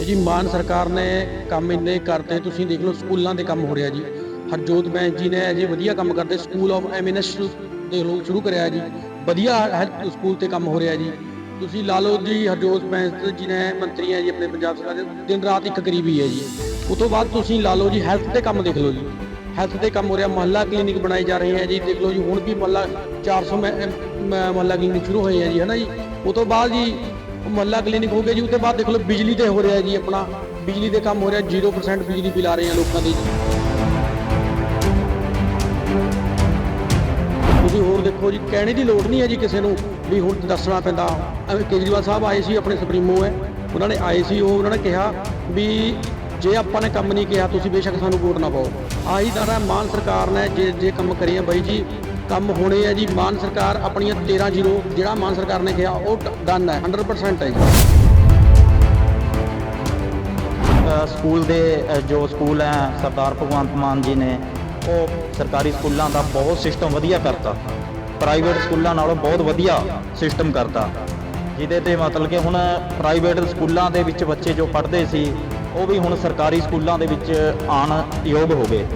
ਇਹ ਜੀ ਮਾਨ ਸਰਕਾਰ ਨੇ ਕੰਮ ਇੰਨੇ ਕਰਤੇ, ਤੁਸੀਂ ਦੇਖ ਲਓ ਸਕੂਲਾਂ ਦੇ ਕੰਮ ਹੋ ਰਿਹਾ ਜੀ। ਹਰਜੋਤ ਬੈਂਸ ਜੀ ਨੇ ਅਜੇ ਵਧੀਆ ਕੰਮ ਕਰਦੇ ਸਕੂਲ ਆਫ ਐਮਐਨਐਸ ਦੇਖ ਲਓ ਸ਼ੁਰੂ ਕਰਿਆ ਜੀ। ਵਧੀਆ ਹੈ ਸਕੂਲ ਤੇ ਕੰਮ ਹੋ ਰਿਹਾ ਜੀ। ਤੁਸੀਂ ਲਾ ਲਓ ਜੀ ਹਰਜੋਤ ਬੈਂਸ ਜੀ ਨੇ ਮੰਤਰੀ ਹੈ ਜੀ ਆਪਣੇ ਪੰਜਾਬ ਸਰਕਾਰ ਦੇ, ਦਿਨ ਰਾਤ ਇੱਕ ਕਰੀਬੀ ਹੈ ਜੀ। ਉਸ ਤੋਂ ਬਾਅਦ ਤੁਸੀਂ ਲਾ ਲਓ ਜੀ ਹੈਲਥ ਤੇ ਕੰਮ ਦੇਖ ਲਓ ਜੀ। ਹੈਲਥ ਤੇ ਕੰਮ ਹੋ ਰਿਹਾ, ਮਹੱਲਾ ਕਲੀਨਿਕ ਬਣਾਏ ਜਾ ਰਹੇ ਹੈ ਜੀ। ਦੇਖ ਲਓ ਜੀ ਹੁਣ ਵੀ ਮਹੱਲਾ 400 ਮ- ਮ- ਕਲੀਨਿਕ ਸ਼ੁਰੂ ਹੋਏ ਹੈ ਜੀ ਹੈ ਨਾ ਜੀ। ਉਸ ਤੋਂ ਬਾਅਦ ਜੀ ਮੁਹੱਲਾ ਕਲੀਨਿਕ ਹੋ ਗਿਆ ਜੀ ਉਸ ਤੋਂ ਬਾਅਦ ਦੇਖ ਲਓ ਬਿਜਲੀ ਤੇ ਹੋ ਰਿਹਾ ਜੀ ਆਪਣਾ। ਬਿਜਲੀ ਦੇ ਕੰਮ ਹੋ ਰਿਹਾ 0% ਬਿਜਲੀ ਬਿਲ ਆ ਰਹੇ ਆ ਲੋਕਾਂ ਦੇ ਜੀ। ਤੁਸੀਂ ਹੋਰ ਦੇਖੋ ਜੀ, ਕਹਿਣੇ ਦੀ ਲੋੜ ਨਹੀਂ ਹੈ ਜੀ ਕਿਸੇ ਨੂੰ ਵੀ ਹੁਣ ਦੱਸਣਾ ਪੈਂਦਾ। ਕੇਜਰੀਵਾਲ ਸਾਹਿਬ ਆਏ ਸੀ ਆਪਣੇ ਸੁਪਰੀਮੋ ਹੈ ਉਹਨਾਂ ਨੇ ਆਏ ਸੀ, ਉਹ ਉਹਨਾਂ ਨੇ ਕਿਹਾ ਵੀ ਜੇ ਆਪਾਂ ਨੇ ਕੰਮ ਨਹੀਂ ਕਿਹਾ, ਤੁਸੀਂ ਬੇਸ਼ੱਕ ਸਾਨੂੰ ਵੋਟ ਨਾ ਪਾਓ। ਆਹੀ ਤਰ੍ਹਾਂ ਮਾਨ ਸਰਕਾਰ ਨੇ ਜੇ ਜੇ ਕੰਮ ਕਰੇ ਬਾਈ ਜੀ ਕੰਮ ਹੋਣੇ ਆ ਜੀ। ਮਾਨ ਸਰਕਾਰ ਆਪਣੀਆਂ 13 ਜ਼ੀਰੋ, ਜਿਹੜਾ ਮਾਨ ਸਰਕਾਰ ਨੇ ਕਿਹਾ, ਉਹ ਡਨ ਹੈ। 100% ਹੈ ਜੀ। ਸਕੂਲ ਦੇ ਜੋ ਸਕੂਲ ਹੈ, ਸਰਦਾਰ ਭਗਵੰਤ ਮਾਨ ਜੀ ਨੇ, ਉਹ ਸਰਕਾਰੀ ਸਕੂਲਾਂ ਦਾ ਬਹੁਤ ਸਿਸਟਮ ਵਧੀਆ ਕਰਤਾ। ਪ੍ਰਾਈਵੇਟ ਸਕੂਲਾਂ ਨਾਲੋਂ ਬਹੁਤ ਵਧੀਆ ਸਿਸਟਮ ਕਰਤਾ। ਜਿਹਦੇ ਤੇ ਮਤਲਬ ਕਿ ਹੁਣ ਪ੍ਰਾਈਵੇਟ ਸਕੂਲਾਂ ਦੇ ਵਿੱਚ ਬੱਚੇ ਜੋ ਪੜ੍ਹਦੇ ਸੀ, ਉਹ ਵੀ ਹੁਣ ਸਰਕਾਰੀ ਸਕੂਲਾਂ ਦੇ ਵਿੱਚ ਆਉਣ ਯੋਗ ਹੋ ਗਏ।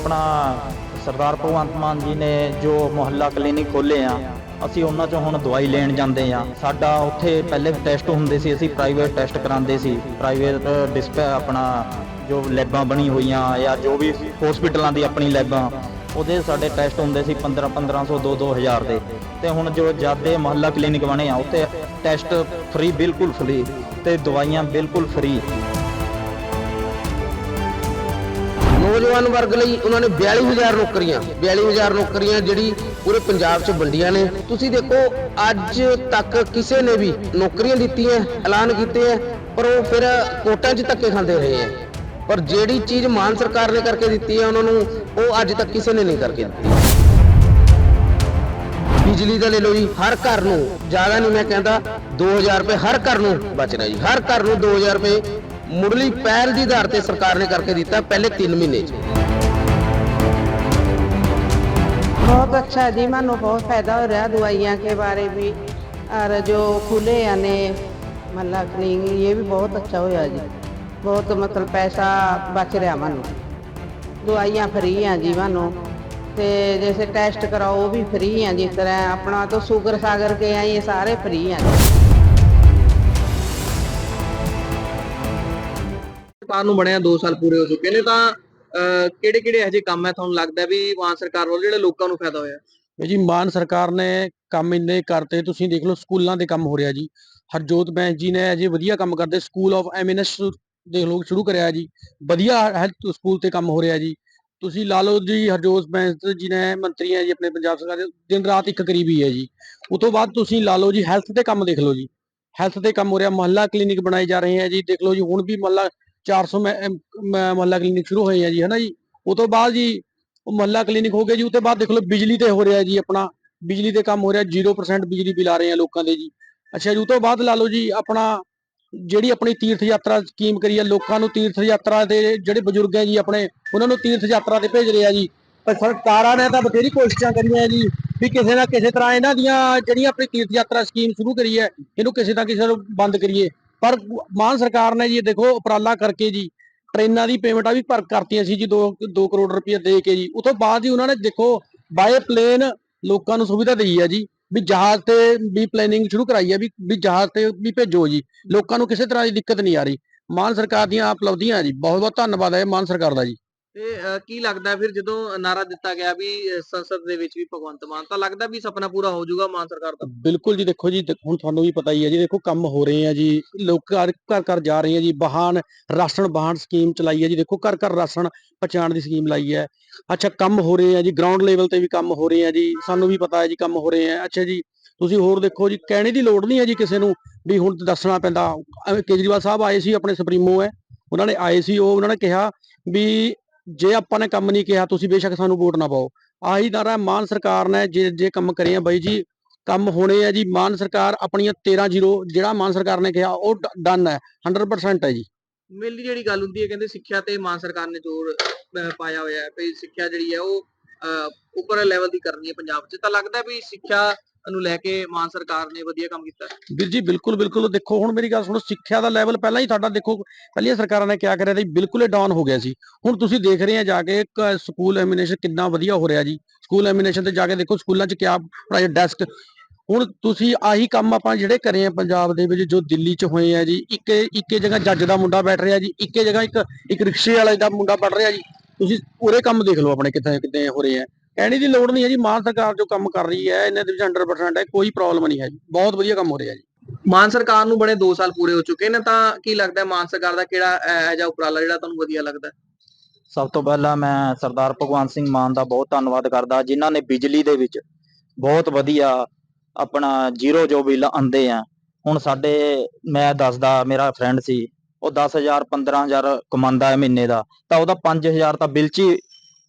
ਆਪਣਾ ਸਰਦਾਰ ਭਗਵੰਤ ਮਾਨ ਜੀ ਨੇ ਜੋ ਮੁਹੱਲਾ ਕਲੀਨਿਕ ਖੋਲੇ ਆ, ਅਸੀਂ ਉਹਨਾਂ ਚੋਂ ਹੁਣ ਦਵਾਈ ਲੈਣ ਜਾਂਦੇ ਆ। ਸਾਡਾ ਉੱਥੇ ਪਹਿਲੇ ਟੈਸਟ ਹੁੰਦੇ ਸੀ, ਅਸੀਂ ਪ੍ਰਾਈਵੇਟ ਟੈਸਟ ਕਰਾਉਂਦੇ ਸੀ। ਪ੍ਰਾਈਵੇਟ ਡਿਸਪ ਆਪਣਾ ਜੋ ਲੈਬਾਂ ਬਣੀ ਹੋਈਆਂ ਜਾਂ ਜੋ ਵੀ ਹਸਪੀਟਲਾਂ ਦੀ ਆਪਣੀ ਲੈਬਾਂ, ਉਹਦੇ ਸਾਡੇ ਟੈਸਟ ਹੁੰਦੇ ਸੀ 15 1500 2 2000 ਦੇ ਤੇ ਹੁਣ ਜੋ ਜਾਦੇ ਮੁਹੱਲਾ ਕਲੀਨਿਕ ਬਣੇ ਆ, ਉੱਥੇ ਟੈਸਟ ਫ੍ਰੀ ਬਿਲਕੁਲ ਫ੍ਰੀ ਤੇ ਦਵਾਈਆਂ ਬਿਲਕੁਲ ਫ੍ਰੀ ਨੌਜਵਾਨ ਵਰਗ ਲਈ ਉਹਨਾਂ ਨੇ 42000 ਨੌਕਰੀਆਂ 42000 ਨੌਕਰੀਆਂ ਜਿਹੜੀ ਪੂਰੇ ਪੰਜਾਬ 'ਚ ਵੰਡੀਆਂ ਨੇ। ਤੁਸੀਂ ਦੇਖੋ, ਅੱਜ ਤੱਕ ਕਿਸੇ ਨੇ ਵੀ ਨੌਕਰੀਆਂ ਦਿੱਤੀਆਂ, ਐਲਾਨ ਕੀਤੇ ਹੈ ਪਰ ਉਹ ਫਿਰ ਕੋਟਾਂ 'ਚ ਧੱਕੇ ਖਾਂਦੇ ਰਹੇ ਹੈ ਪਰ ਜਿਹੜੀ ਚੀਜ਼ ਮਾਨ ਸਰਕਾਰ ਨੇ ਕਰਕੇ ਦਿੱਤੀ ਹੈ ਉਹਨਾਂ ਨੂੰ ਉਹ ਅੱਜ ਤੱਕ ਕਿਸੇ ਨੇ ਨਹੀਂ ਕਰਕੇ ਦਿੱਤੀ। ਬਿਜਲੀ ਦਾ ਲੈ ਲਓ ਜੀ, ਹਰ ਘਰ ਨੂੰ, ਜ਼ਿਆਦਾ ਨਹੀਂ ਮੈਂ ਕਹਿੰਦਾ 2000 ਰੁਪਏ ਹਰ ਘਰ ਨੂੰ ਬਚ ਰਿਹਾ ਜੀ। ਹਰ ਘਰ ਨੂੰ 2000 ਰੁਪਏ ਮੁੱਢਲੀ ਪਹਿਲ ਦੀ ਆਧਾਰ ਤੇ ਸਰਕਾਰ ਨੇ ਕਰਕੇ ਦਿੱਤਾ ਪਹਿਲੇ 3 ਮਹੀਨੇ 'ਚ बहुत अच्छा है जी मानो बहुत फायदा हो रहा है दवाइयाँ के बारे भी और जो खुले यानी मतलब क्लिनिक ये भी बहुत अच्छा होया जी बहुत मतलब पैसा बच रहा मानो दवाइयाँ फ्री हैं जी मानो ते जैसे टेस्ट कराओ वो भी फ्री हैं जिस तरह अपना तो शुगर सागर के हैं ये सारे फ्री हैं ਸਰਕਾਰ ਨੂੰ ਬਣਿਆ 2 ਸਾਲ ਪੂਰੇ ਹੋ ਚੁੱਕੇ ਨੇ ਤਾਂ ਕਿਹੜੇ ਕਿਹੜੇ ਇਹੋ ਜਿਹੇ ਕੰਮ ਹੈ ਤੁਹਾਨੂੰ ਲੱਗਦਾ ਵੀ ਮਾਨ ਸਰਕਾਰ ਵੱਲੋਂ ਜਿਹੜੇ ਲੋਕਾਂ ਨੂੰ ਫਾਇਦਾ ਹੋਇਆ? ਜੀ, ਮਾਨ ਸਰਕਾਰ ਨੇ ਕੰਮ ਇੰਨੇ ਕਰਤੇ, ਤੁਸੀਂ ਦੇਖ ਲਓ ਸਕੂਲਾਂ ਦੇ ਕੰਮ ਹੋ ਰਿਹਾ ਜੀ। ਹਰਜੋਤ ਬੈਂਸ ਜੀ ਨੇ ਅਜੇ ਵਧੀਆ ਕੰਮ ਕਰਦੇ ਸਕੂਲ ਆਫ ਐਮਐਨਐਸ ਦੇਖ ਲਓ ਸ਼ੁਰੂ ਕਰਿਆ ਜੀ। ਵਧੀਆ ਹੈ ਸਕੂਲ ਤੇ ਕੰਮ ਹੋ ਰਿਹਾ ਜੀ। ਤੁਸੀਂ ਲਾ ਲਓ ਜੀ, ਹਰਜੋਤ ਬੈਂਸ ਜੀ ਨੇ ਮੰਤਰੀ ਹੈ ਜੀ, ਆਪਣੇ ਪੰਜਾਬ ਸਰਕਾਰ ਦੇ, ਦਿਨ ਰਾਤ ਇੱਕ ਕਰੀਬੀ ਹੈ ਜੀ। ਉਸ ਤੋਂ ਬਾਅਦ ਤੁਸੀਂ ਲਾ ਲਓ ਜੀ ਹੈਲਥ ਤੇ ਕੰਮ ਦੇਖ ਲਓ ਜੀ। ਹੈਲਥ ਤੇ ਕੰਮ ਹੋ ਰਿਹਾ, ਮਹੱਲਾ ਕਲੀਨਿਕ ਬਣਾਏ ਜਾ ਰਹੇ ਹੈ ਜੀ। ਦੇਖ ਲਓ ਜੀ, ਹੁਣ ਵੀ ਮਹੱਲਾ 400 ਮ- ਮ- ਕਲੀਨਿਕ ਸ਼ੁਰੂ ਹੋਏ ਹੈ ਜੀ ਹੈ ਜੀ? ਉਸ ਤੋਂ ਬਾਅਦ ਜੀ, ਉਹ ਮੁਹੱਲਾ ਕਲੀਨਿਕ ਹੋ ਗਿਆ ਜੀ ਉਸ ਤੋਂ ਬਾਅਦ ਦੇਖ ਲਓ ਬਿਜਲੀ ਤੇ ਹੋ ਰਿਹਾ ਜੀ ਆਪਣਾ, ਬਿਜਲੀ ਦੇ ਕੰਮ ਹੋ ਰਿਹਾ 0% ਬਿਜਲੀ ਬਿਲ ਆ ਰਹੇ ਆ ਲੋਕਾਂ ਦੇ ਜੀ। ਅੱਛਾ ਜੀ, ਉਹ ਤੋਂ ਬਾਅਦ ਲਾ ਲਓ ਜੀ, ਆਪਣਾ ਜਿਹੜੀ ਆਪਣੀ ਤੀਰਥ ਯਾਤਰਾ ਸਕੀਮ ਕਰੀ ਹੈ ਲੋਕਾਂ ਨੂੰ ਤੀਰਥ ਯਾਤਰਾ ਦੇ ਜਿਹੜੇ ਬਜ਼ੁਰਗ ਹੈ ਜੀ ਆਪਣੇ, ਉਹਨਾਂ ਨੂੰ ਤੀਰਥ ਯਾਤਰਾ ਤੇ ਭੇਜ ਰਿਹਾ ਜੀ। ਪਰ ਸਰਕਾਰਾਂ ਨੇ ਤਾਂ ਬਥੇਰੀ ਕੋਸ਼ਿਸ਼ਾਂ ਕਰੀਆਂ ਜੀ, ਵੀ ਕਿਸੇ ਨਾ ਕਿਸੇ ਤਰ੍ਹਾਂ ਇਹਨਾਂ ਦੀਆਂ ਜਿਹੜੀਆਂ ਆਪਣੀ ਤੀਰਥ ਯਾਤਰਾ ਸਕੀਮ ਸ਼ੁਰੂ ਕਰੀ ਹੈ, ਇਹਨੂੰ ਕਿਸੇ ਨਾ ਕਿਸੇ ਨੂੰ ਬੰਦ ਕਰੀਏ। ਪਰ ਮਾਨ ਸਰਕਾਰ ਨੇ ਜੀ, ਦੇਖੋ, ਉਪਰਾਲਾ ਕਰਕੇ ਜੀ, ਟ੍ਰੇਨਾਂ ਦੀ ਪੇਮੈਂਟਾਂ ਵੀ ਭਰ ਕਰਤੀਆਂ ਸੀ ਜੀ 2 2 ਕਰੋੜ ਰੁਪਏ ਦੇ ਕੇ ਜੀ। ਉਸ ਤੋਂ ਬਾਅਦ ਹੀ ਉਹਨਾਂ ਨੇ, ਦੇਖੋ ਬਾਏ ਪਲੇਨ ਲੋਕਾਂ ਨੂੰ ਸੁਵਿਧਾ ਦਈ ਹੈ ਜੀ, ਵੀ ਜਹਾਜ਼ ਤੇ ਵੀ ਪਲੈਨਿੰਗ ਸ਼ੁਰੂ ਕਰਾਈ ਹੈ ਵੀ ਵੀ ਜਹਾਜ਼ ਤੇ ਵੀ ਭੇਜੋ ਜੀ। ਲੋਕਾਂ ਨੂੰ ਕਿਸੇ ਤਰ੍ਹਾਂ ਦੀ ਦਿੱਕਤ ਨਹੀਂ ਆ ਰਹੀ। ਮਾਨ ਸਰਕਾਰ ਦੀਆਂ ਉਪਲਬਧੀਆਂ ਜੀ। ਬਹੁਤ ਬਹੁਤ ਧੰਨਵਾਦ ਹੈ ਮਾਨ ਸਰਕਾਰ ਦਾ ਜੀ। ਤੇ ਅਹ, ਕੀ ਲੱਗਦਾ ਫਿਰ ਜਦੋਂ ਨਾਰਾ ਦਿੱਤਾ ਗਿਆ ਵੀ ਅਹ, ਸੰਸਦ ਦੇ ਵਿੱਚ ਵੀ ਭਗਵੰਤ ਮਾਨ ਤਾਂ ਲੱਗਦਾ ਵੀ ਸੁਪਨਾ ਪੂਰਾ ਹੋ ਜਾਊਗਾ ਮਾਨ ਸਰਕਾਰ ਦਾ? ਬਿਲਕੁਲ ਜੀ ਦੇਖੋ ਜੀ ਦੇਖ- ਹੁਣ ਤੁਹਾਨੂੰ ਵੀ ਪਤਾ ਹੀ ਹੈ ਜੀ ਦੇਖੋ ਕੰਮ ਹੋ ਰਹੇ ਆ ਜੀ ਲੋਕ ਘਰ ਘਰ ਘਰ ਜਾ ਰਹੇ ਆ ਜੀ ਵਾਹਨ ਰਾਸ਼ਨ ਵਾਹਨ ਸਕੀਮ ਚਲਾਈ ਹੈ ਜੀ ਦੇਖੋ ਘਰ ਘਰ ਰਾਸ਼ਨ ਪਹੁੰਚਾਉਣ ਦੀ ਸਕੀਮ ਲਾਈ ਹੈ। ਅੱਛਾ ਕੰਮ ਹੋ ਰਹੇ ਆ ਜੀ ਗਰਾਊਂਡ ਲੈਵਲ ਤੇ ਵੀ ਕੰਮ ਹੋ ਰਹੇ ਆ ਜੀ ਸਾਨੂੰ ਵੀ ਪਤਾ ਹੈ ਜੀ ਕੰਮ ਹੋ ਰਹੇ ਆ। ਅੱਛਾ ਜੀ ਤੁਸੀਂ ਹੋਰ ਦੇਖੋ ਜੀ ਕਹਿਣੇ ਦੀ ਲੋੜ ਨਹੀਂ ਹੈ ਜੀ ਕਿਸੇ ਨੂੰ ਵੀ ਹੁਣ ਦੱਸਣਾ ਪੈਂਦਾ। ਐਵੇਂ ਕੇਜਰੀਵਾਲ ਸਾਹਿਬ ਆਏ ਸੀ ਆਪਣੇ ਸੁਪਰੀਮੋ ਹੈ ਉਹਨਾਂ ਨੇ ਆਏ ਸੀ ਉਹ ਉਹਨਾਂ ਨੇ ਕਿਹਾ ਵੀ ਜੇ ਆਪਾਂ ਨੇ ਕੰਮ ਨਹੀਂ ਕਿਹਾ, ਤੁਸੀਂ ਬੇਸ਼ੱਕ ਸਾਨੂੰ ਵੋਟ ਨਾ ਪਾਓ। ਆਹੀ ਤਰ੍ਹਾਂ ਮਾਨ ਸਰਕਾਰ ਨੇ ਜੇ ਜੇ ਕੰਮ ਕਰੇ ਆ ਬਾਈ ਜੀ, ਕੰਮ ਹੋਣੇ ਆ ਜੀ, ਮਾਨ ਸਰਕਾਰ ਆਪਣੀਆਂ 13 ਜ਼ੀਰੋ, ਜਿਹੜਾ ਮਾਨ ਸਰਕਾਰ ਨੇ ਕਿਹਾ, ਉਹ ਡਨ ਹੈ 100% ਹੈ ਜੀ। ਮਿਲ ਜਿਹੜੀ ਗੱਲ ਹੁੰਦੀ ਹੈ, ਕਹਿੰਦੇ ਸਿੱਖਿਆ ਤੇ ਮਾਨ ਸਰਕਾਰ ਨੇ ਜ਼ੋਰ ਪਾਇਆ ਹੋਇਆ ਹੈ, ਵੀ ਸਿੱਖਿਆ ਜਿਹੜੀ ਹੈ ਉਹ ਉੱਪਰ ਲੈਵਲ ਦੀ ਕਰਨੀ ਹੈ ਪੰਜਾਬ 'ਚ। ਤਾਂ ਲੱਗਦਾ ਵੀ ਸਿੱਖਿਆ ਨੂੰ ਲੈ ਕੇ ਮਾਨ ਸਰਕਾਰ ਨੇ ਵਧੀਆ ਕੰਮ ਕੀਤਾ ਵੀਰ ਜੀ, ਬਿਲਕੁਲ ਬਿਲਕੁਲ। ਦੇਖੋ, ਹੁਣ ਮੇਰੀ ਗੱਲ ਸੁਣੋ, ਸਿੱਖਿਆ ਦਾ ਲੈਵਲ ਪਹਿਲਾਂ ਹੀ ਸਾਡਾ ਦੇਖੋ, ਪਹਿਲੀਆਂ ਸਰਕਾਰਾਂ ਨੇ ਕਿਆ ਕਰਿਆ ਸੀ? ਬਿਲਕੁਲ ਹੀ ਡਾਊਨ ਹੋ ਗਿਆ ਸੀ। ਹੁਣ ਤੁਸੀਂ ਦੇਖ ਰਹੇ ਆ ਜਾ ਕੇ ਕ- ਸਕੂਲ ਐਮੀਨੇਸ਼ਨ ਕਿੰਨਾ ਵਧੀਆ ਹੋ ਰਿਹਾ ਜੀ। ਸਕੂਲ ਐਮੀਨੇਸ਼ਨ ਤੇ ਜਾ ਕੇ ਦੇਖੋ, ਸਕੂਲਾਂ 'ਚ ਕਿਆ ਪੜਾਈ ਡੈਸਕ ਹੁਣ ਤੁਸੀਂ ਆਹੀ ਕੰਮ ਆਪਾਂ ਜਿਹੜੇ ਕਰੇ ਆ ਪੰਜਾਬ ਦੇ ਵਿੱਚ, ਜੋ ਦਿੱਲੀ 'ਚ ਹੋਏ ਆ ਜੀ, ਇੱਕ, ਇੱਕੇ ਜਗ੍ਹਾ ਜੱਜ ਦਾ ਮੁੰਡਾ ਬੈਠ ਰਿਹਾ ਜੀ, ਇੱਕੇ ਜਗ੍ਹਾ ਇੱਕ ਇੱਕ ਰਿਕਸ਼ੇ ਵਾਲੇ ਦਾ ਮੁੰਡਾ ਪੜ ਰਿਹਾ ਜੀ। ਤੁਸੀਂ ਪੂਰੇ ਕੰਮ ਦੇਖ ਲਓ ਆਪਣੇ ਕਿੱਥੇ ਕਿੱਥੇ ਹੋ ਰਹੇ ਆ। ਕਹਿਣੇ ਦੀ ਲੋੜ ਨਹੀਂ ਹੈ ਜੀ ਮਾਨ ਸਰਕਾਰ ਜੋ ਕੰਮ ਕਰ ਰਹੀ ਹੈ ਇਹਨਾਂ ਦੇ ਵਿੱਚ 100% ਹੈ ਕੋਈ ਪ੍ਰੋਬਲਮ ਨਹੀਂ ਹੈ ਜੀ ਬਹੁਤ ਵਧੀਆ ਕੰਮ ਹੋ ਰਿਹਾ ਜੀ ਮਾਨ ਸਰਕਾਰ ਨੂੰ ਬਣੇ 2 ਸਾਲ ਪੂਰੇ ਹੋ ਚੁੱਕੇ ਨੇ ਤਾਂ ਕੀ ਲੱਗਦਾ ਹੈ ਮਾਨ ਸਰਕਾਰ ਦਾ ਕਿਹੜਾ ਇਹੋ ਜਿਹਾ ਉਪਰਾਲਾ ਜਿਹੜਾ ਤੁਹਾਨੂੰ ਵਧੀਆ ਲੱਗਦਾ ਹੈ? ਸਭ ਤੋਂ ਪਹਿਲਾਂ ਮੈਂ ਸਰਦਾਰ ਭਗਵੰਤ ਸਿੰਘ ਮਾਨ ਦਾ ਬਹੁਤ ਧੰਨਵਾਦ ਕਰਦਾ ਜਿਨ੍ਹਾਂ ਨੇ ਬਿਜਲੀ ਦੇ ਵਿੱਚ ਬਹੁਤ ਵਧੀਆ ਆਪਣਾ ਜ਼ੀਰੋ ਜੋ ਬਿੱਲ ਆਂਦੇ ਆ ਹੁਣ ਸਾਡੇ ਮੈਂ ਦੱਸਦਾ ਮੇਰਾ ਫਰੈਂਡ ਸੀ ਉਹ 10000 15000 ਕਮਾਉਂਦਾ ਹੈ ਮਹੀਨੇ ਦਾ ਤਾਂ ਉਹਦਾ 5000 ਤਾਂ ਬਿੱਲ 'ਚ ਹੀ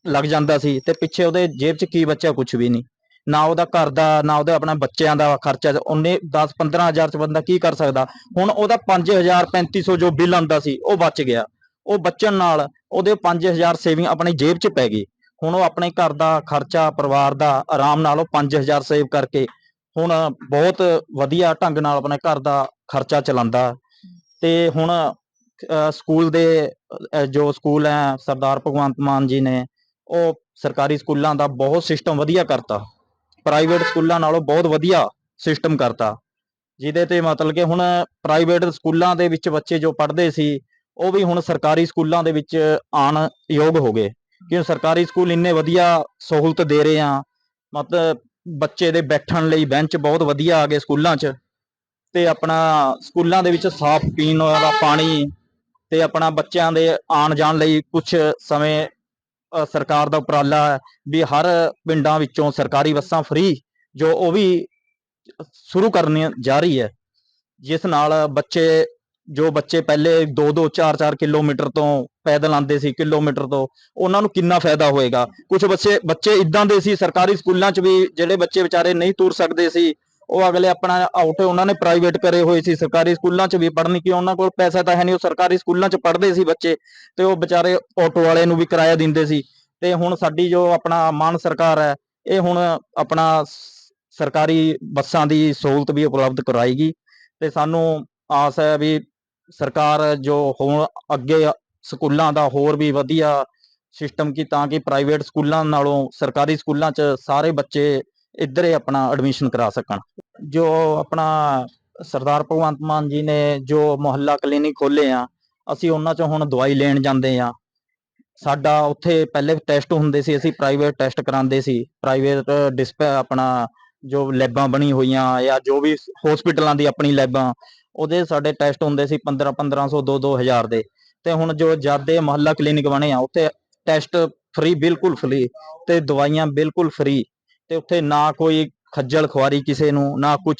ਲੱਗ ਜਾਂਦਾ ਸੀ ਤੇ ਪਿੱਛੇ ਉਹਦੇ ਜੇਬ 'ਚ ਕੀ ਬਚਿਆ ਕੁਝ ਵੀ ਨਹੀਂ। ਨਾ ਉਹਦਾ ਘਰ ਦਾ, ਨਾ ਉਹਦਾ ਆਪਣੇ ਬੱਚਿਆਂ ਦਾ ਖਰਚਾ, ਉਹਨੇ 10 15000 ਚ ਬੰਦਾ ਕੀ ਕਰ ਸਕਦਾ? ਹੁਣ ਉਹਦਾ 5000 3500 ਜੋ ਬਿੱਲ ਆਂਦਾ ਸੀ, ਉਹ ਬਚ ਗਿਆ। ਉਹ ਬਚਣ ਨਾਲ ਉਹਦੇ 5000 ਸੇਵਿੰਗ ਆਪਣੀ ਜੇਬ 'ਚ ਪੈ ਗਈ। ਹੁਣ ਉਹ ਆਪਣੇ ਘਰ ਦਾ ਖਰਚਾ, ਪਰਿਵਾਰ ਦਾ ਆਰਾਮ ਨਾਲ ਉਹ 5000 ਸੇਵ ਕਰਕੇ ਹੁਣ ਬਹੁਤ ਵਧੀਆ ਢੰਗ ਨਾਲ ਆਪਣੇ ਘਰ ਦਾ ਖਰਚਾ ਚਲਾਉਂਦਾ। ਤੇ ਹੁਣ ਸਕੂਲ ਦੇ ਜੋ ਸਕੂਲ ਹੈ, ਸਰਦਾਰ ਭਗਵੰਤ ਮਾਨ ਜੀ ਨੇ ਉਹ ਸਰਕਾਰੀ ਸਕੂਲਾਂ ਦਾ ਬਹੁਤ ਸਿਸਟਮ ਵਧੀਆ ਕਰਤਾ। ਪ੍ਰਾਈਵੇਟ ਸਕੂਲਾਂ ਨਾਲੋਂ ਬਹੁਤ ਵਧੀਆ ਸਿਸਟਮ ਕਰਤਾ। ਜਿਹਦੇ ਤੇ ਮਤਲਬ ਕਿ ਹੁਣ ਪ੍ਰਾਈਵੇਟ ਸਕੂਲਾਂ ਦੇ ਵਿੱਚ ਬੱਚੇ ਜੋ ਪੜ੍ਹਦੇ ਸੀ, ਉਹ ਵੀ ਹੁਣ ਸਰਕਾਰੀ ਸਕੂਲਾਂ ਦੇ ਵਿੱਚ ਆਣ ਯੋਗ ਹੋ ਗਏ। ਕਿਉਂ ਸਰਕਾਰੀ ਸਕੂਲ ਇੰਨੇ ਵਧੀਆ ਸਹੂਲਤ ਦੇ ਰਹੇ ਆ, ਮਤਲਬ ਬੱਚੇ ਦੇ ਬੈਠਣ ਲਈ ਬੈਂਚ ਬਹੁਤ ਵਧੀਆ ਆ ਗਏ ਸਕੂਲਾਂ 'ਚ, ਤੇ ਆਪਣਾ ਸਕੂਲਾਂ ਦੇ ਵਿੱਚ ਸਾਫ਼ ਪੀਣ ਵਾਲਾ ਪਾਣੀ, ਤੇ ਆਪਣਾ ਬੱਚਿਆਂ ਦੇ ਆਣ ਜਾਣ ਲਈ ਕੁਝ ਸਮੇਂ ਸਰਕਾਰ ਦਾ ਉਪਰਾਲਾ ਹੈ ਵੀ ਹਰ ਪਿੰਡਾਂ ਵਿੱਚੋਂ ਸਰਕਾਰੀ ਬੱਸਾਂ ਫ੍ਰੀ ਜੋ ਉਹ ਵੀ ਸ਼ੁਰੂ ਕਰਨੀ ਜਾ ਰਹੀ ਹੈ, ਜਿਸ ਨਾਲ ਬੱਚੇ, ਜੋ ਬੱਚੇ ਪਹਿਲੇ 2-2 4-4 ਕਿਲੋਮੀਟਰ ਤੋਂ ਪੈਦਲ ਆਉਂਦੇ ਸੀ, ਕਿਲੋਮੀਟਰ ਤੋਂ, ਉਹਨਾਂ ਨੂੰ ਕਿੰਨਾ ਫਾਇਦਾ ਹੋਏਗਾ? ਕੁਝ ਬੱਚੇ ਬੱਚੇ ਇਦਾਂ ਦੇ ਸੀ, ਸਰਕਾਰੀ ਸਕੂਲਾਂ 'ਚ ਵੀ ਜਿਹੜੇ ਬੱਚੇ ਵਿਚਾਰੇ ਨਹੀਂ ਤੁਰ ਸਕਦੇ ਸੀ ਉਹ ਅਗਲੇ ਆਪਣਾ ਆਊਟ ਉਹਨਾਂ ਨੇ ਪ੍ਰਾਈਵੇਟ ਕਰੇ ਹੋਏ ਸੀ, ਸਰਕਾਰੀ ਸਕੂਲਾਂ 'ਚ ਵੀ ਪੜ੍ਹਨ ਕਿ ਉਹਨਾਂ ਕੋਲ ਪੈਸਾ ਤਾਂ ਹੈ ਨਹੀਂ, ਉਹ ਸਰਕਾਰੀ ਸਕੂਲਾਂ 'ਚ ਪੜ੍ਹਦੇ ਸੀ ਬੱਚੇ ਤੇ ਉਹ ਵਿਚਾਰੇ ਆਟੋ ਵਾਲੇ ਨੂੰ ਵੀ ਕਿਰਾਇਆ ਦਿੰਦੇ ਸੀ ਤੇ ਹੁਣ ਸਾਡੀ ਜੋ ਆਪਣਾ ਮਾਨ ਸਰਕਾਰ ਹੈ, ਇਹ ਹੁਣ ਆਪਣਾ ਸਰਕਾਰੀ ਬੱਸਾਂ ਦੀ ਸਹੂਲਤ ਵੀ ਉਪਲਬਧ ਕਰਾਏਗੀ ਤੇ ਸਾਨੂੰ ਆਸ ਹੈ ਵੀ ਸਰਕਾਰ ਜੋ ਹੁਣ ਅੱਗੇ ਸਕੂਲਾਂ ਦਾ ਹੋਰ ਵੀ ਵਧੀਆ ਸਿਸਟਮ ਕੀ ਤਾਂ ਕਿ ਪ੍ਰਾਈਵੇਟ ਸਕੂਲਾਂ ਨਾਲੋਂ ਸਰਕਾਰੀ ਸਕੂਲਾਂ 'ਚ ਸਾਰੇ ਬੱਚੇ ਇੱਧਰ ਹੀ ਆਪਣਾ ਐਡਮਿਸ਼ਨ ਕਰਾ ਸਕਣ। ਜੋ ਆਪਣਾ ਸਰਦਾਰ ਭਗਵੰਤ ਮਾਨ ਜੀ ਨੇ ਜੋ ਮੁਹੱਲਾ ਕਲੀਨਿਕ ਖੋਲੇ ਆ, ਅਸੀਂ ਉਹਨਾਂ 'ਚੋਂ ਹੁਣ ਦਵਾਈ ਲੈਣ ਜਾਂਦੇ ਆ। ਸਾਡਾ ਉੱਥੇ ਪਹਿਲੇ ਟੈਸਟ ਹੁੰਦੇ ਸੀ, ਅਸੀਂ ਪ੍ਰਾਈਵੇਟ ਟੈਸਟ ਕਰਾਉਂਦੇ ਸੀ। ਪ੍ਰਾਈਵੇਟ ਡਿਸਪੈ ਆਪਣਾ ਜੋ ਲੈਬਾਂ ਬਣੀ ਹੋਈਆਂ ਜਾਂ ਜੋ ਵੀ ਹਸਪੀਟਲਾਂ ਦੀ ਆਪਣੀ ਲੈਬਾਂ, ਉਹਦੇ ਸਾਡੇ ਟੈਸਟ ਹੁੰਦੇ ਸੀ 15 1500 2 2000 ਦੇ ਤੇ ਹੁਣ ਜੋ ਜਾਦੇ ਮੁਹੱਲਾ ਕਲੀਨਿਕ ਬਣੇ ਆ, ਉੱਥੇ ਟੈਸਟ ਫ੍ਰੀ ਬਿਲਕੁਲ ਫ੍ਰੀ ਤੇ ਦਵਾਈਆਂ ਬਿਲਕੁਲ ਫ੍ਰੀ ਤੇ ਉੱਥੇ ਨਾ ਕੋਈ ਖੱਜਲ ਖੁਆਰੀ ਕਿਸੇ ਨੂੰ, ਨਾ ਕੁਝ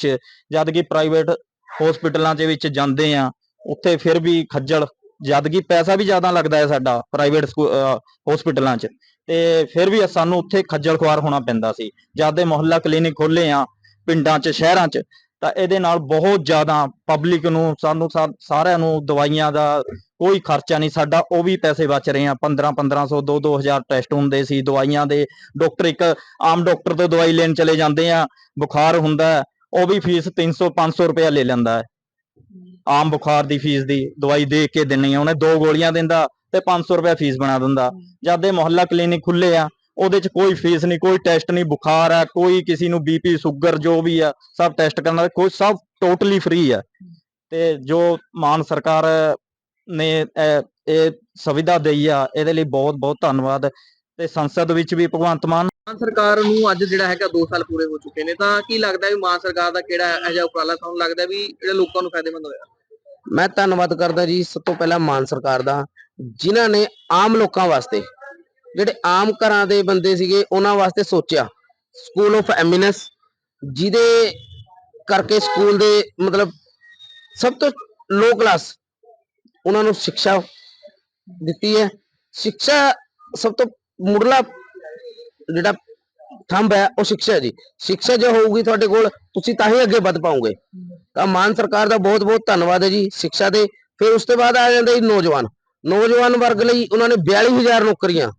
ਜਦ ਕਿ ਪ੍ਰਾਈਵੇਟ ਹਸਪੀਟਲਾਂ ਦੇ ਵਿੱਚ ਜਾਂਦੇ ਆ, ਉੱਥੇ ਫਿਰ ਵੀ ਖੱਜਲ ਜਦ ਕਿ ਪੈਸਾ ਵੀ ਜ਼ਿਆਦਾ ਲੱਗਦਾ ਹੈ ਸਾਡਾ ਪ੍ਰਾਈਵੇਟ ਹਸਪੀਟਲਾਂ 'ਚ, ਤੇ ਫਿਰ ਵੀ ਸਾਨੂੰ ਉੱਥੇ ਖੱਜਲ ਖੁਆਰ ਹੋਣਾ ਪੈਂਦਾ ਸੀ। ਜਦ ਦੇ ਮੁਹੱਲਾ ਕਲੀਨਿਕ ਖੋਲੇ ਆ, ਪਿੰਡਾਂ 'ਚ, ਸ਼ਹਿਰਾਂ 'ਚ, ਤਾਂ ਇਹਦੇ ਨਾਲ ਬਹੁਤ ਜ਼ਿਆਦਾ ਪਬਲਿਕ ਨੂੰ, ਸਾਨੂੰ ਸਾਰਿਆਂ ਨੂੰ ਦਵਾਈਆਂ ਦਾ ਕੋਈ ਖਰਚਾ ਨਹੀਂ, ਸਾਡਾ ਉਹ ਵੀ ਪੈਸੇ ਬਚ ਰਹੇ ਆ। 15 1500 2 2000 ਟੈਸਟ ਹੁੰਦੇ ਸੀ, ਦਵਾਈਆਂ ਦੇ। ਡਾਕਟਰ ਇੱਕ ਆਮ ਡਾਕਟਰ ਤੋਂ ਦਵਾਈ ਲੈਣ ਚਲੇ ਜਾਂਦੇ ਆ, ਬੁਖਾਰ ਹੁੰਦਾ ਉਹ ਵੀ ਫੀਸ 300 500 ਰੁਪਇਆ ਲੈ ਲੈਂਦਾ ਹੈ। ਆਮ ਬੁਖਾਰ ਦੀ ਫੀਸ ਦੀ ਦਵਾਈ ਦੇ ਕੇ ਦੇਣੀ ਆ, ਉਹਨੇ ਦੋ ਗੋਲੀਆਂ ਦਿੰਦਾ ਤੇ 500 ਰੁਪਇਆ ਫੀਸ ਬਣਾ ਦਿੰਦਾ। ਜਦ ਦੇ ਮੁਹੱਲਾ ਕਲੀਨਿਕ ਖੁੱਲੇ ਆ, ਉਹਦੇ ਚ ਕੋਈ ਫੀਸ ਨਹੀਂ, ਕੋਈ ਟੈਸਟ ਨਹੀਂ, ਬੁਖਾਰ ਆ, ਕੋਈ ਕਿਸੇ ਨੂੰ ਬੀਪੀ ਸ਼ੂਗਰ ਜੋ ਵੀ ਆ, ਸਭ ਟੈਸਟ ਕਰਨਾ, ਕੋਈ ਸਭ ਟੋਟਲੀ ਫ੍ਰੀ ਆ। ਤੇ ਜੋ ਮਾਨ ਸਰਕਾਰ ਨੇ ਇਹ ਸੁਵਿਧਾ ਦਈ ਆ ਇਹਦੇ ਲਈ ਬਹੁਤ ਬਹੁਤ ਧੰਨਵਾਦ। ਤੇ ਸੰਸਦ ਵਿੱਚ ਵੀ ਭਗਵੰਤ ਮਾਨ ਮਾਨ ਸਰਕਾਰ ਨੂੰ ਅੱਜ ਜਿਹੜਾ ਹੈਗਾ 2 ਸਾਲ ਪੂਰੇ ਹੋ ਚੁੱਕੇ ਨੇ ਤਾਂ ਕੀ ਲੱਗਦਾ ਵੀ ਮਾਨ ਸਰਕਾਰ ਦਾ ਕਿਹੜਾ ਇਹੋ ਜਿਹਾ ਉਪਰਾਲਾ ਤੁਹਾਨੂੰ ਲੱਗਦਾ ਵੀ ਜਿਹੜੇ ਲੋਕਾਂ ਨੂੰ ਫਾਇਦੇਮੰਦ ਹੋਇਆ? ਮੈਂ ਧੰਨਵਾਦ ਕਰਦਾ ਜੀ ਸਭ ਤੋਂ ਪਹਿਲਾਂ ਮਾਨ ਸਰਕਾਰ ਦਾ ਜਿਨ੍ਹਾਂ ਨੇ ਆਮ ਲੋਕਾਂ ਵਾਸਤੇ ਜਿਹੜੇ ਆਮ ਘਰਾਂ ਦੇ ਬੰਦੇ ਸੀਗੇ ਉਹਨਾਂ ਵਾਸਤੇ ਸੋਚਿਆ। ਸਕੂਲ ਆਫ ਐਮਿਨੈਂਸ ਜਿਹਦੇ ਕਰਕੇ ਸਕੂਲ ਦੇ ਮਤਲਬ ਸਭ ਤੋਂ ਲੋ ਕਲਾਸ ਉਹਨਾਂ ਨੂੰ ਸਿੱਖਿਆ ਦਿੱਤੀ ਹੈ। ਸਿੱਖਿਆ ਸਭ ਤੋਂ ਮੁੱਢਲਾ ਜਿਹੜਾ ਥੰਬ ਹੈ, ਉਹ ਸਿੱਖਿਆ ਜੀ। ਸਿੱਖਿਆ ਜੋ ਹੋਊਗੀ ਤੁਹਾਡੇ ਕੋਲ, ਤੁਸੀਂ ਤਾਂ ਹੀ ਅੱਗੇ ਵੱਧ ਪਾਓਗੇ ਤਾਂ ਮਾਨ ਸਰਕਾਰ ਦਾ ਬਹੁਤ ਬਹੁਤ ਧੰਨਵਾਦ ਹੈ ਜੀ ਸਿੱਖਿਆ ਦੇ। ਫਿਰ ਉਸ ਤੋਂ ਬਾਅਦ ਆ ਜਾਂਦੇ ਜੀ ਨੌਜਵਾਨ। ਨੌਜਵਾਨ ਵਰਗ ਲਈ ਉਹਨਾਂ ਨੇ 42000 ਨੌਕਰੀਆਂ।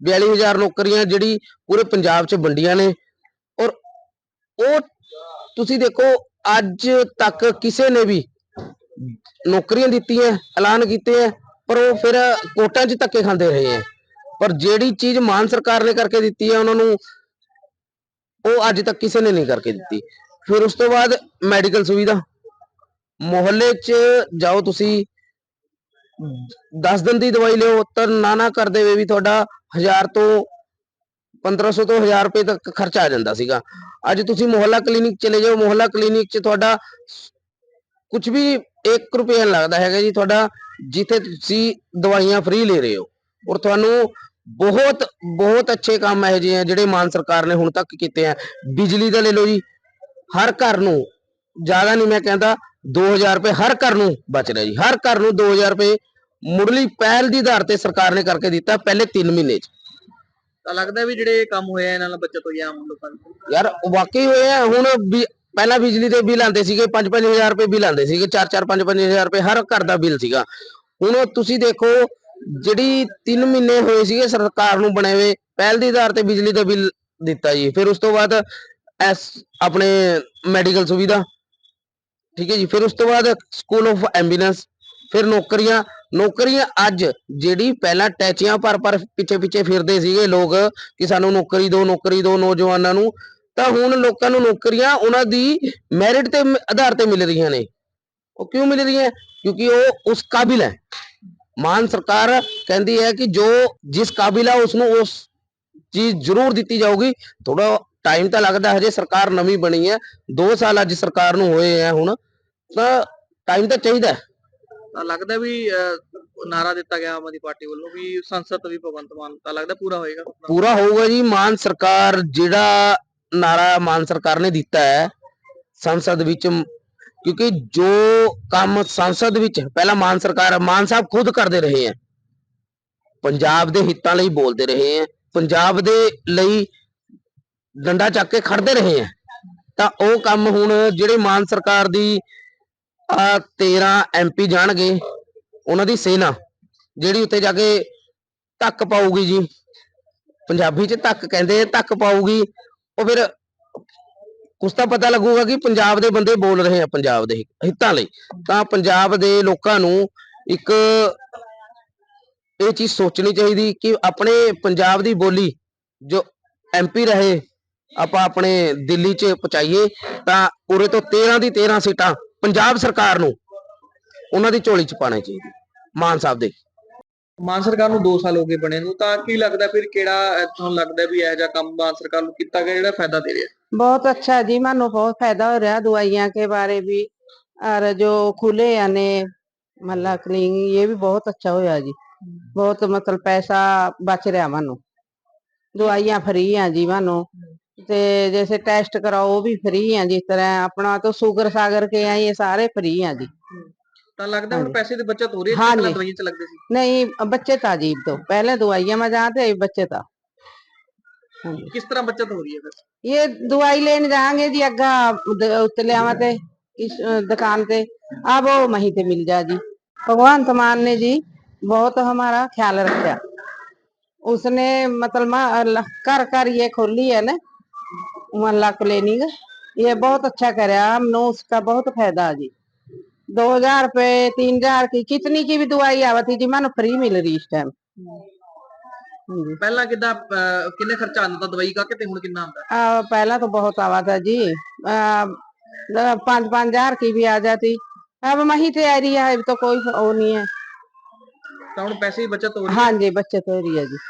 42000 ਨੌਕਰੀਆਂ ਜਿਹੜੀ ਪੂਰੇ ਪੰਜਾਬ 'ਚ ਵੰਡੀਆਂ ਨੇ। ਔਰ ਉਹ ਤੁਸੀਂ ਦੇਖੋ, ਅੱਜ ਤੱਕ ਕਿਸੇ ਨੇ ਵੀ ਨੌਕਰੀਆਂ ਦਿੱਤੀਆਂ, ਐਲਾਨ ਕੀਤੇ ਹੈ ਪਰ ਉਹ ਫਿਰ ਕੋਟਾਂ 'ਚ ਧੱਕੇ ਖਾਂਦੇ ਰਹੇ ਹੈ ਪਰ ਜਿਹੜੀ ਚੀਜ਼ ਮਾਨ ਸਰਕਾਰ ਨੇ ਕਰਕੇ ਦਿੱਤੀ ਹੈ ਉਹਨਾਂ ਨੂੰ ਉਹ ਅੱਜ ਤੱਕ ਕਿਸੇ ਨੇ ਨਹੀਂ ਕਰਕੇ ਦਿੱਤੀ। ਫਿਰ ਉਸ ਤੋਂ ਬਾਅਦ ਮੈਡੀਕਲ ਸੁਵਿਧਾ। ਮੁਹੱਲੇ 'ਚ ਜਾਓ ਤੁਸੀਂ 10 ਦਿਨ ਦੀ ਦਵਾਈ ਲਿਓ, ਤਾਂ ਨਾ ਨਾ ਕਰਦੇ ਹੋਏ ਵੀ ਤੁਹਾਡਾ 1000 ਤੋਂ 1500 ਤੋਂ 1000 ਰੁਪਏ ਤੱਕ ਖਰਚਾ ਆ ਜਾਂਦਾ ਸੀਗਾ। ਅੱਜ ਤੁਸੀਂ ਮੁਹੱਲਾ ਕਲੀਨਿਕ ਚਲੇ ਜਾਓ, ਮੁਹੱਲਾ ਕਲੀਨਿਕ 'ਚ ਤੁਹਾਡਾ ਕੁਝ ਵੀ 1 ਰੁਪਿਆ ਨਹੀਂ ਲੱਗਦਾ ਹੈਗਾ ਜੀ ਤੁਹਾਡਾ ਜਿੱਥੇ ਤੁਸੀਂ ਦਵਾਈਆਂ ਫ੍ਰੀ ਲੈ ਰਹੇ ਹੋ। ਔਰ ਤੁਹਾਨੂੰ ਬਹੁਤ ਬਹੁਤ ਅੱਛੇ ਕੰਮ ਜਿਹੇ ਆ ਜਿਹੜੇ ਮਾਨ ਸਰਕਾਰ ਨੇ ਹੁਣ ਤੱਕ ਕੀਤੇ ਆ। ਬਿਜਲੀ ਦਾ ਲੈ ਲਓ ਜੀ ਹਰ ਘਰ ਨੂੰ ਜ਼ਿਆਦਾ ਨਹੀਂ ਮੈਂ ਕਹਿੰਦਾ 2000 ਰੁਪਏ ਹਰ ਘਰ ਨੂੰ ਬਚ ਰਿਹਾ ਜੀ। ਹਰ ਘਰ ਨੂੰ 2000 ਰੁਪਏ ਮੁੱਢਲੀ ਪਹਿਲ ਦੀ ਆਧਾਰ ਤੇ ਸਰਕਾਰ ਨੇ ਕਰਕੇ ਦਿੱਤਾ ਪਹਿਲੇ 3 ਮਹੀਨੇ 'ਚ। ਤਾਂ ਲੱਗਦਾ ਵੀ ਜਿਹੜੇ ਕੰਮ ਹੋਏ ਆ ਇਹਨਾਂ ਨਾਲ ਬੱਚਤ ਹੋਈ ਆ ਆਮ ਲੋਕਾਂ ਦੀ ਯਾਰ ਵਾਕਈ ਹੋਇਆ ਹੁਣ ਵੀ ਪਹਿਲਾਂ ਬਿਜਲੀ ਦੇ ਬਿੱਲ ਆਉਂਦੇ ਸੀਗੇ 5-5000 ਰੁਪਏ ਬਿੱਲ ਆਉਂਦੇ ਸੀਗੇ 4-4 5-5000 ਰੁਪਏ ਹਰ ਘਰ ਦਾ ਬਿੱਲ ਸੀਗਾ। ਹੁਣ ਤੁਸੀਂ ਦੇਖੋ, ਜਿਹੜੀ 3 ਮਹੀਨੇ ਹੋਏ ਸੀਗੇ ਸਰਕਾਰ ਨੂੰ ਬਣੇ ਹੋਏ, ਪਹਿਲ ਦੀ ਆਧਾਰ ਤੇ ਬਿਜਲੀ ਦਾ ਬਿੱਲ ਦਿੱਤਾ ਜੀ। ਫਿਰ ਉਸ ਤੋਂ ਬਾਅਦ ਐਸ, ਆਪਣੇ ਮੈਡੀਕਲ ਸੁਵਿਧਾ, ਠੀਕ ਹੈ ਜੀ। ਫਿਰ ਉਸ ਤੋਂ ਬਾਅਦ ਸਕੂਲ ਆਫ ਐਂਬੂਲੈਂਸ, ਫਿਰ ਨੌਕਰੀਆਂ। ਨੌਕਰੀਆਂ ਅੱਜ ਜਿਹੜੀ ਪਹਿਲਾਂ ਟੈਚੀਆਂ ਭਰ ਭਰ ਪਿੱਛੇ ਪਿੱਛੇ ਫਿਰਦੇ ਸੀਗੇ ਲੋਕ ਕਿ ਸਾਨੂੰ ਨੌਕਰੀ ਦਿਓ ਨੌਕਰੀ ਦਿਓ ਨੌਜਵਾਨਾਂ ਨੂੰ। ਤਾਂ ਹੁਣ ਲੋਕਾਂ ਨੂੰ ਨੌਕਰੀਆਂ ਉਹਨਾਂ ਦੀ ਮੈਰਿਟ ਤੇ ਆਧਾਰ ਤੇ ਮਿਲ ਰਹੀਆਂ ਨੇ। ਉਹ ਕਿਉਂ ਮਿਲ ਰਹੀਆਂ? ਕਿਉਂਕਿ ਉਹ ਉਸ ਕਾਬਿਲ ਹੈ। ਮਾਨ ਸਰਕਾਰ ਕਹਿੰਦੀ ਹੈ ਕਿ ਜੋ ਜਿਸ ਕਾਬਿਲ ਹੈ ਉਸ ਨੂੰ ਉਸ ਚੀਜ਼ ਜ਼ਰੂਰ ਦਿੱਤੀ ਜਾਊਗੀ। ਥੋੜਾ ਟਾਈਮ ਤਾਂ ਲੱਗਦਾ ਹਜੇ ਸਰਕਾਰ ਨਵੀਂ ਬਣੀ ਹੈ। 2 ਸਾਲ ਅੱਜ ਸਰਕਾਰ ਨੂੰ ਹੋਏ ਹੈ ਹੁਣ। ਤਾਂ ਟਾਈਮ ਤਾਂ ਚਾਹੀਦਾ। ਤਾਂ ਲੱਗਦਾ ਵੀ ਨਾਰਾ ਦਿੱਤਾ ਗਿਆ ਆਮ ਆਦਮੀ ਪਾਰਟੀ ਵੱਲੋਂ ਵੀ ਸੰਸਦ ਵੀ ਭਗਵੰਤ ਮਾਨ ਤਾਂ ਲੱਗਦਾ ਪੂਰਾ ਹੋਏਗਾ। ਪੂਰਾ ਹੋਊਗਾ ਜੀ। ਮਾਨ ਸਰਕਾਰ ਜਿਹੜਾ ਨਾਰਾ ਮਾਨ ਸਰਕਾਰ ਨੇ ਦਿੱਤਾ ਹੈ ਸੰਸਦ ਵਿੱਚ ਮ- ਕਿਉਂਕਿ ਜੋ ਕੰਮ ਸੰਸਦ ਵਿੱਚ ਪਹਿਲਾਂ ਮਾਨ ਸਰਕਾਰ ਮਾਨ ਸਾਹਿਬ ਖੁਦ ਕਰਦੇ ਰਹੇ ਹੈ। ਪੰਜਾਬ ਦੇ ਹਿੱਤਾਂ ਲਈ ਬੋਲਦੇ ਰਹੇ ਹੈ। ਪੰਜਾਬ ਦੇ ਲਈ ਡੰਡਾ ਚੱਕ ਕੇ ਖੜਦੇ ਰਹੇ ਹੈ। ਤਾਂ ਉਹ ਕੰਮ ਹੁਣ ਜਿਹੜੇ ਮਾਨ ਸਰਕਾਰ ਦੀ ਆ 13 ਐਮਪੀ ਜਾਣਗੇ ਉਹਨਾਂ ਦੀ ਸੇਨਾ ਜਿਹੜੀ ਉੱਤੇ ਜਾ ਕੇ ਧੱਕ ਪਾਊਗੀ ਜੀ। ਪੰਜਾਬੀ ਚ ਧੱਕ ਕਹਿੰਦੇ ਆ, ਧੱਕ ਪਾਊਗੀ। ਉਹ ਫਿਰ ਕੁਛ ਤਾਂ ਪਤਾ ਲੱਗੂਗਾ ਕਿ ਪੰਜਾਬ ਦੇ ਬੰਦੇ ਬੋਲ ਰਹੇ ਆ ਪੰਜਾਬ ਦੇ ਹਿੱਤਾਂ ਲਈ। ਤਾਂ ਪੰਜਾਬ ਦੇ ਲੋਕਾਂ ਨੂੰ ਇੱਕ ਇਹ ਚੀਜ਼ ਸੋਚਣੀ ਚਾਹੀਦੀ ਕਿ ਆਪਣੇ ਪੰਜਾਬ ਦੀ ਬੋਲੀ ਜੋ ਐਮਪੀ ਰਹੇ, ਆਪਾਂ ਆਪਣੇ ਦਿੱਲੀ ਚ ਪਹੁੰਚਾਈਏ, ਤਾਂ ਉਰੇ ਤੋਂ 13 ਦੀ 13 ਸੀਟਾਂ ਪੰਜਾਬ ਸਰਕਾਰ ਨੂੰ ਉਹਨਾਂ ਦੀ ਝੋਲੀ ਚ ਪਾਣੀ ਚਾਹੀਦੀ ਮਾਨ ਸਾਹਿਬ ਦੇ ਮਾਨ ਸਰਕਾਰ ਨੂੰ 2 ਸਾਲ ਹੋ ਗਏ ਬਣੇ ਨੂੰ ਤਾਂ ਕੀ ਲੱਗਦਾ ਫਿਰ ਕਿਹੜਾ ਅਹ, ਤੁਹਾਨੂੰ ਲੱਗਦਾ ਵੀ ਇਹੋ ਜਿਹਾ ਕੰਮ ਮਾਨ ਸਰਕਾਰ ਨੂੰ ਕੀਤਾ ਗਿਆ ਜਿਹੜਾ ਫਾਇਦਾ ਦੇ ਰਿਹਾ बहुत अच्छा है जी मानो बहुत फायदा हो रहा है दवाइयाँ के बारे भी और जो खुले यानी मतलब क्लीनिक ये भी बहुत अच्छा होया जी बहुत मतलब पैसा बच रहा मानो दवाइयाँ फ्री हैं जी मानो ते जैसे टेस्ट कराओ वो भी फ्री हैं जिस तरह अपना तो शुगर सागर के हैं ये सारे फ्री हैं जी ਤਾਂ ਲੱਗਦਾ ਹੁਣ ਹਾਂਜੀ। ਪੈਸੇ ਦੀ ਬਚਤ ਹੋ ਰਹੀ ਹੈ ਹਾਂਜੀ। ਪਹਿਲਾਂ ਦਵਾਈਆਂ ਚ ਲੱਗਦੇ ਸੀ नहीं बच्चे था जी तो पहले दवाइयाँ में जाते अभी बच्चे था हाँ जी। ਕਿਸ ਤਰ੍ਹਾਂ ਬਚਤ ਹੋ ਰਹੀ ਹੈ ਫਿਰ ये दवाई लेने जाएंगे जी अग्गा उद- उत्ते लियावा ते इस अ, दुकान पे अब वो वहीं पे मिल जा जी भगवान मान ने जी बहुत हमारा ख्याल रखा उसने मतलब मा- अल- घर घर ये खोली है ना मोहल्ला क्लिनिक ये बहुत अच्छा कराया हमने उसका बहुत फायदा है जी दो हजार रुपए तीन हजार की कितनी की भी दवाई आवती जी मानो फ्री मिल रही इस टाइम हाँ जी ਪਹਿਲਾਂ ਕਿੱਦਾਂ ਅਹ, ਕਿੰਨੇ ਖਰਚਾ ਆਉਂਦਾ ਤਾਂ ਦਵਾਈ ਕਾ ਕੇ ਤੇ ਹੁਣ ਕਿੰਨਾ ਆਉਂਦਾ आ, पहला तो बहुत आवा था जी आ, द- पाँच पाँच हजार की भी आ जाती अब वही तैयारी है अब तो कोई वो नहीं है ਤਾਂ ਹੁਣ ਪੈਸੇ ਦੀ ਬਚਤ ਹੋ ਰਹੀ ਹੈ हाँ जी बच्चे तो रही है जी